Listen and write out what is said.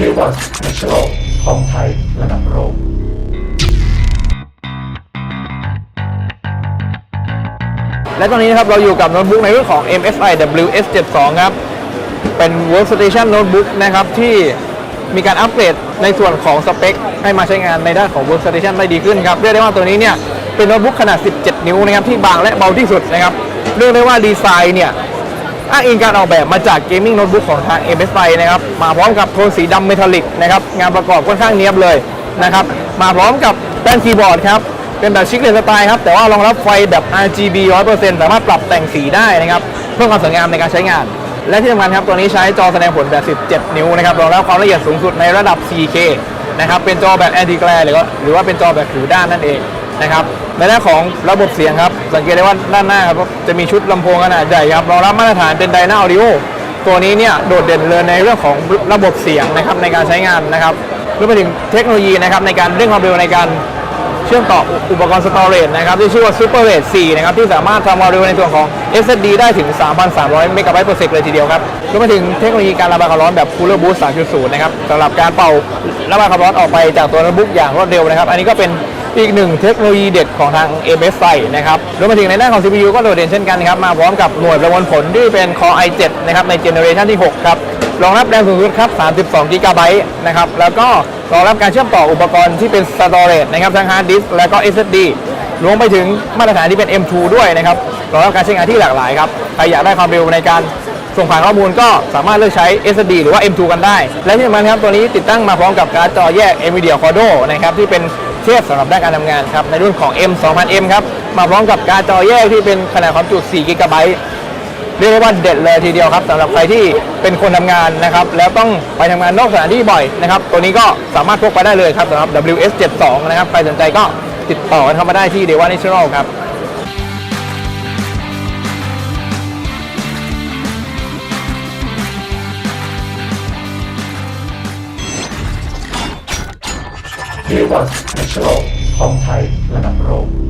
เรีว่าแนชโลของไทยระดับโลกและตอนนี้นะครับเราอยู่กับโน้ตบุ๊กในรุ่นของ MSI WS72 ครับ เป็น Workstation Notebook นะครับ ที่มีการอัปเกรดในส่วนของสเปค ให้มาใช้งานในด้านของ Workstation ได้ดีขึ้นครับ เรียกได้ว่าตัวนี้เนี่ย เป็นโน้ตบุ๊กขนาด 17 นิ้วนะครับ ที่บางและเบาที่สุดนะครับ เรียกได้ว่าดีไซน์เนี่ย อ้างอิงการออกแบบมาจากเกมมิ่งโน้ตบุ๊กของทาง MSI นะครับ มาพร้อมกับโทนสีดำเมทัลลิกนะครับ งานประกอบค่อนข้างเนียบเลยนะครับ มาพร้อมกับแป้นคีย์บอร์ดครับ เป็นแบบชิคเลนสไตล์ครับ แต่ว่ารองรับไฟแบบ RGB 100%สามารถปรับแต่งสีได้นะครับ เพื่อความสวยงามในการใช้งาน และที่สำคัญครับ ตัวนี้ใช้จอแสดงผลแบบ 17 นิ้วนะครับ รองรับความละเอียดสูงสุดในระดับ 4K นะครับ เป็นจอแบบ anti glare หรือว่าหรือว่าเป็นจอแบบผิวด้านนั่นเอง นะครับในด้านของระบบเสียงครับ สังเกตได้ว่าด้านหน้าครับจะมีชุดลำโพงขนาดใหญ่ครับรองรับมาตรฐานเป็น Dyna Audio ตัวนี้เนี่ยโดดเด่นเลยในเรื่องของระบบเสียงนะครับในการใช้งานนะครับรวมไปถึงเทคโนโลยีนะครับในการเร่งความเร็วในการเชื่อมต่ออุปกรณ์สตอเรจนะครับที่ชื่อว่า Super Rate 4นะครับที่สามารถทำความเร็วในตัวนของ SSD ได้ถึง 3,300 เมกะไบต์ per sec เลยทีเดียวครับรวมไปถึงเทคโนโลยีการระบายความร้อนแบบ Cooler Boost 3.0 นะครับสำหรับการเป่าระบายความร้อนออกไปจากตัวโน้ตบุ๊กอย่างรวดเร็วนะครับ อันนี้ก็เป็น อีกหนึ่งเทคโนโลยีเด็ดของทาง MSI นะครับรวมไปถึงในด้านของ CPU ก็โดดเด่นเช่นกันครับมาพร้อมกับหน่วยประมวลผลที่เป็น Core i7 นะครับในเจเนอเรชันที่ 6 ครับรองรับแรมสูงสุดครับ32 g b นะครับแล้วก็รองรับการเชื่อมต่ออุปกรณ์ที่เป็น storage นะครับทั้ง hard disk และก็ SSD รวมไปถึงมาตรฐานที่เป็น M2 ด้วยนะครับรองรับการใช้งานที่หลากหลายครับใครอยากได้ความเร็วในการส่งผ่านข้อมูลก็สามารถเลือกใช้ SSD หรือว่า M2 กันได้ และที่สำคัญครับตัวนี้ติดตั้งมาพร้อมกับการ์ดจอแยก NVIDIA Quadro นะครับที่เป็น ทียบสำหรับด้านการทำงานครับในรุ่นของ M 2000M ครับมาพร้อมกับการจอแยกที่เป็นขนาดความจุ4 GB เรียกได้ว่าเด็ดเลยทีเดียวครับสำหรับใครที่เป็นคนทำงานนะครับแล้วต้องไปทำงานนอกสถานที่บ่อยนะครับตัวนี้ก็สามารถพกไปได้เลยครับสำหรับ WS72 นะครับใครสนใจก็ติดต่อกันเข้ามาได้ที่เดวานิชแนลครับเรีย กว่าแนชโลของไทยระดับโลก